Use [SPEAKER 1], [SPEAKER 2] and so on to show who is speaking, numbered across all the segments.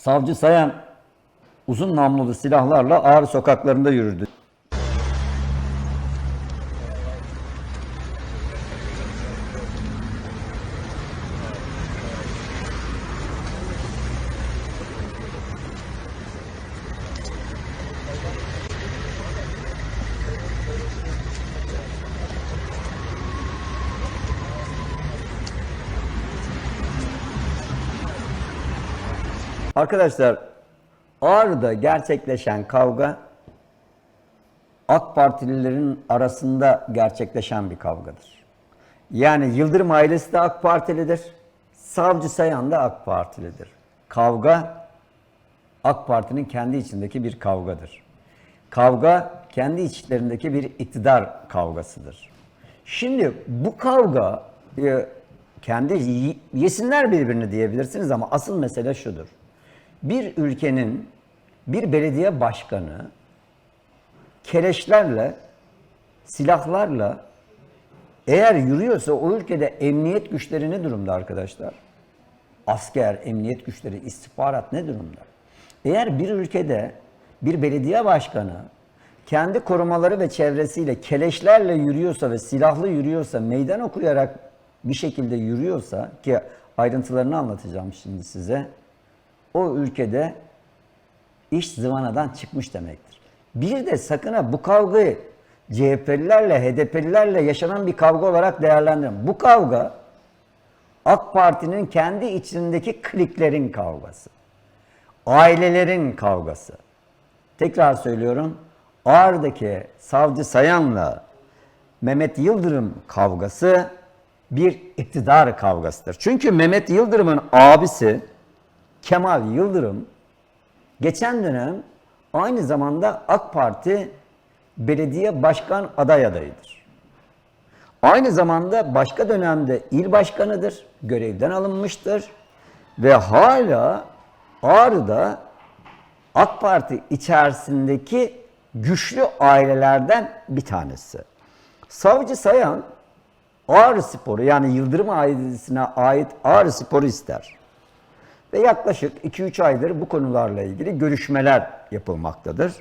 [SPEAKER 1] Savcı Sayan uzun namlulu silahlarla ağrı sokaklarında yürüdü. Arkadaşlar Ağrı'da gerçekleşen kavga AK Partililerin arasında gerçekleşen bir kavgadır. Yani Yıldırım ailesi de AK Partilidir. Savcı Sayan da AK Partilidir. Kavga AK Parti'nin kendi içindeki bir kavgadır. Kavga kendi içlerindeki bir iktidar kavgasıdır. Şimdi bu kavga e, kendi yesinler birbirini diyebilirsiniz ama asıl mesele şudur. Bir ülkenin bir belediye başkanı keleşlerle, silahlarla eğer yürüyorsa o ülkede emniyet güçleri ne durumda arkadaşlar? Asker, emniyet güçleri, istihbarat ne durumda? Eğer bir ülkede bir belediye başkanı kendi korumaları ve çevresiyle keleşlerle yürüyorsa ve silahlı yürüyorsa, meydan okuyarak bir şekilde yürüyorsa ki ayrıntılarını anlatacağım şimdi size. O ülkede iş zıvanadan çıkmış demektir. Bir de sakın ha bu kavgayı CHP'lilerle, HDP'lilerle yaşanan bir kavga olarak değerlendirin. Bu kavga AK Parti'nin kendi içindeki kliklerin kavgası. Ailelerin kavgası. Tekrar söylüyorum. Ağrı'daki savcı Sayan'la Mehmet Yıldırım kavgası bir iktidar kavgasıdır. Çünkü Mehmet Yıldırım'ın abisi Kemal Yıldırım geçen dönem aynı zamanda AK Parti belediye başkan aday adayıdır. Aynı zamanda başka dönemde il başkanıdır, görevden alınmıştır ve hala Ağrı'da AK Parti içerisindeki güçlü ailelerden bir tanesi. Savcı Sayan Ağrı Sporu yani Yıldırım ailesine ait Ağrı Sporu ister. Ve yaklaşık 2-3 aydır bu konularla ilgili görüşmeler yapılmaktadır.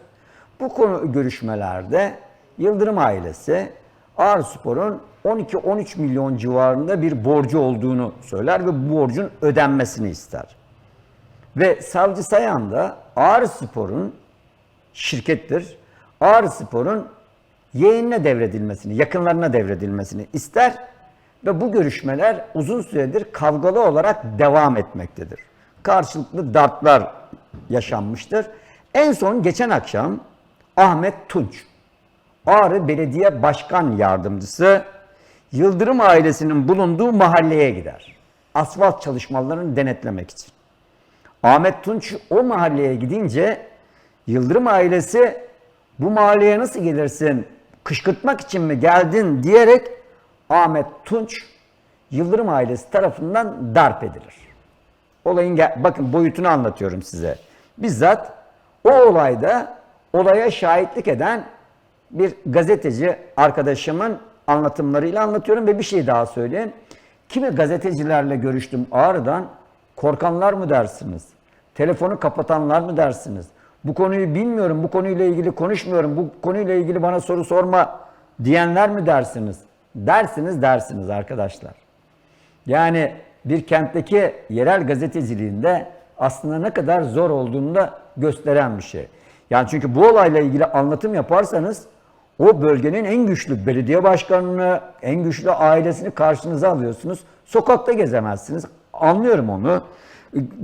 [SPEAKER 1] Bu konu görüşmelerde Yıldırım ailesi Ağrı Spor'un 12-13 milyon civarında bir borcu olduğunu söyler ve bu borcun ödenmesini ister. Ve Savcı Sayan da Ağrı Spor'un şirkettir. Ağrı Spor'un yeğenine devredilmesini, yakınlarına devredilmesini ister ve bu görüşmeler uzun süredir kavgalı olarak devam etmektedir. Karşılıklı dartlar yaşanmıştır. En son geçen akşam Ahmet Tunç, Ağrı Belediye Başkan Yardımcısı Yıldırım ailesinin bulunduğu mahalleye gider. Asfalt çalışmalarını denetlemek için. Ahmet Tunç o mahalleye gidince Yıldırım ailesi bu mahalleye nasıl gelirsin? Kışkırtmak için mi geldin diyerek Ahmet Tunç Yıldırım ailesi tarafından darp edilir. Olayın bakın boyutunu anlatıyorum size. Bizzat o olayda olaya şahitlik eden bir gazeteci arkadaşımın anlatımlarıyla anlatıyorum ve bir şey daha söyleyeyim. Kimi gazetecilerle görüştüm Ağrı'dan. Korkanlar mı dersiniz? Telefonu kapatanlar mı dersiniz? Bu konuyu bilmiyorum, bu konuyla ilgili konuşmuyorum, bu konuyla ilgili bana soru sorma diyenler mi dersiniz? Dersiniz dersiniz arkadaşlar. Yani bir kentteki yerel gazeteciliğinde aslında ne kadar zor olduğunu da gösteren bir şey. Yani çünkü bu olayla ilgili anlatım yaparsanız o bölgenin en güçlü belediye başkanını, en güçlü ailesini karşınıza alıyorsunuz. Sokakta gezemezsiniz. Anlıyorum onu.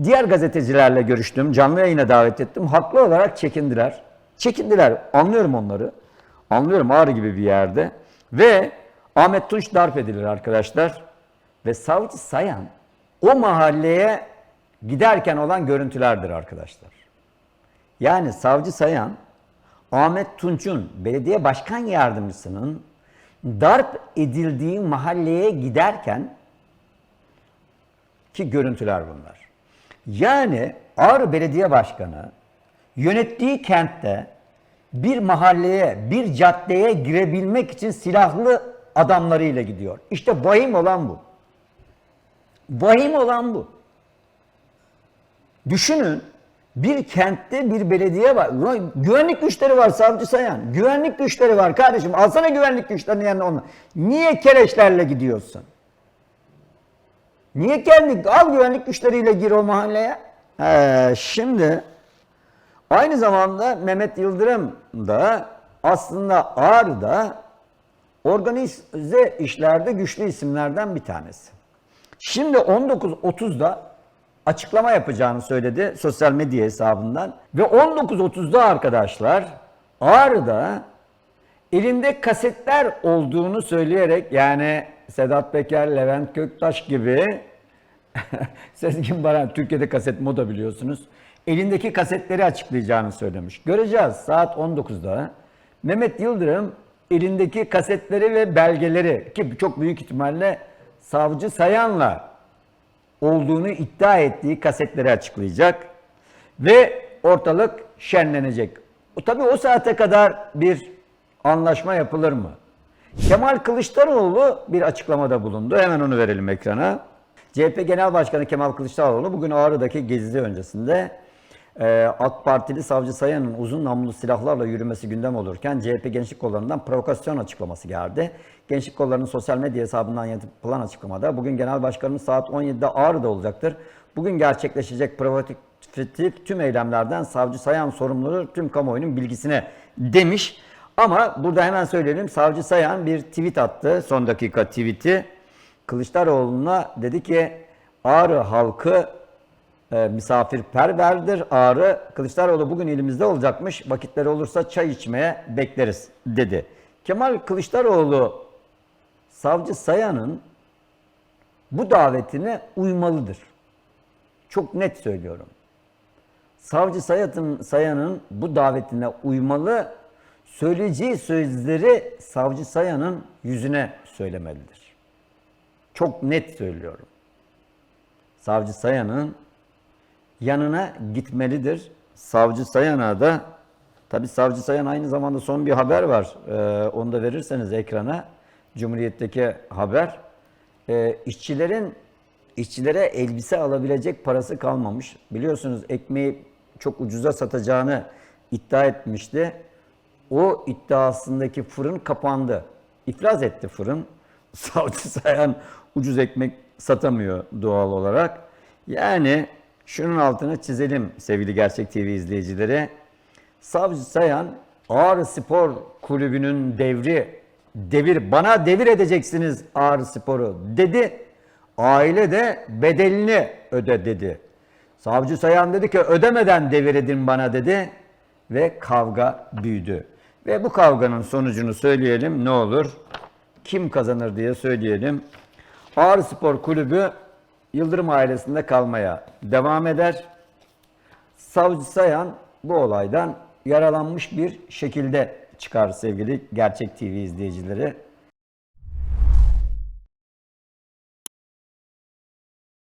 [SPEAKER 1] Diğer gazetecilerle görüştüm, canlı yayına davet ettim. Haklı olarak çekindiler. Çekindiler. Anlıyorum onları. Anlıyorum Ağrı gibi bir yerde. Ve Ahmet Tunç darp edilir arkadaşlar. Ve savcı Sayan o mahalleye giderken olan görüntülerdir arkadaşlar. Yani savcı Sayan Ahmet Tunç'un belediye başkan yardımcısının darp edildiği mahalleye giderken ki görüntüler bunlar. Yani Ağrı Belediye Başkanı yönettiği kentte bir mahalleye, bir caddeye girebilmek için silahlı adamlarıyla gidiyor. İşte vahim olan bu. Vahim olan bu. Düşünün Bir kentte bir belediye var. Güvenlik güçleri var savcı sayan. Güvenlik güçleri var kardeşim. Alsana güvenlik güçlerini yanına onunla. Niye keleşlerle gidiyorsun? Niye kendi al güvenlik güçleriyle gir o mahalleye? He, şimdi aynı zamanda Mehmet Yıldırım da aslında Ağrı'da organize işlerde güçlü isimlerden bir tanesi. Şimdi 19.30'da açıklama yapacağını söyledi sosyal medya hesabından ve 19.30'da arkadaşlar Ağrı'da elinde kasetler olduğunu söyleyerek yani Sedat Peker, Levent Göktaş gibi Sezgin Baran Türkiye'de kaset moda biliyorsunuz. Elindeki kasetleri açıklayacağını söylemiş. Göreceğiz saat 19'da. Mehmet Yıldırım elindeki kasetleri ve belgeleri ki çok büyük ihtimalle savcı Sayan'la olduğunu iddia ettiği kasetleri açıklayacak ve ortalık şenlenecek. O, tabii o saate kadar bir anlaşma yapılır mı? Kemal Kılıçdaroğlu bir açıklamada bulundu. Hemen onu verelim ekrana. CHP Genel Başkanı Kemal Kılıçdaroğlu bugün Ağrı'daki gezisi öncesinde e, AK Partili Savcı Sayan'ın uzun namlulu silahlarla yürümesi gündem olurken CHP Gençlik Kolları'ndan provokasyon açıklaması geldi. Gençlik Kolları'nın sosyal medya hesabından yapılan açıklamada bugün Genel Başkanımız saat 17'de Ağrı'da olacaktır. Bugün gerçekleşecek provokatif tüm eylemlerden Savcı Sayan sorumludur tüm kamuoyunun bilgisine demiş. Ama burada hemen söyleyelim Savcı Sayan bir tweet attı son dakika tweet'i. Kılıçdaroğlu'na dedi ki Ağrı halkı e, misafirperverdir. Ağrı Kılıçdaroğlu bugün elimizde olacakmış. Vakitleri olursa çay içmeye bekleriz dedi. Kemal Kılıçdaroğlu Savcı Sayan'ın bu davetine uymalıdır. Çok net söylüyorum. Savcı Sayan'ın, Sayan'ın bu davetine uymalı, söyleyeceği sözleri Savcı Sayan'ın yüzüne söylemelidir. Çok net söylüyorum. Savcı Sayan'ın yanına gitmelidir. Savcı Sayan'a da tabi Savcı Sayan aynı zamanda son bir haber var. Ee, onu da verirseniz ekrana. Cumhuriyet'teki haber. Ee, işçilerin işçilere elbise alabilecek parası kalmamış. Biliyorsunuz ekmeği çok ucuza satacağını iddia etmişti. O iddiasındaki fırın kapandı. İflas etti fırın. Savcı Sayan ucuz ekmek satamıyor doğal olarak. Yani şunun altını çizelim sevgili Gerçek TV izleyicileri. Savcı Sayan Ağrı Spor Kulübü'nün devri devir bana devir edeceksiniz Ağrı Spor'u dedi. Aile de bedelini öde dedi. Savcı Sayan dedi ki ödemeden devir edin bana dedi ve kavga büyüdü. Ve bu kavganın sonucunu söyleyelim ne olur? Kim kazanır diye söyleyelim. Ağrı Spor Kulübü Yıldırım ailesinde kalmaya devam eder. Savcı Sayan bu olaydan yaralanmış bir şekilde çıkar sevgili Gerçek TV izleyicileri.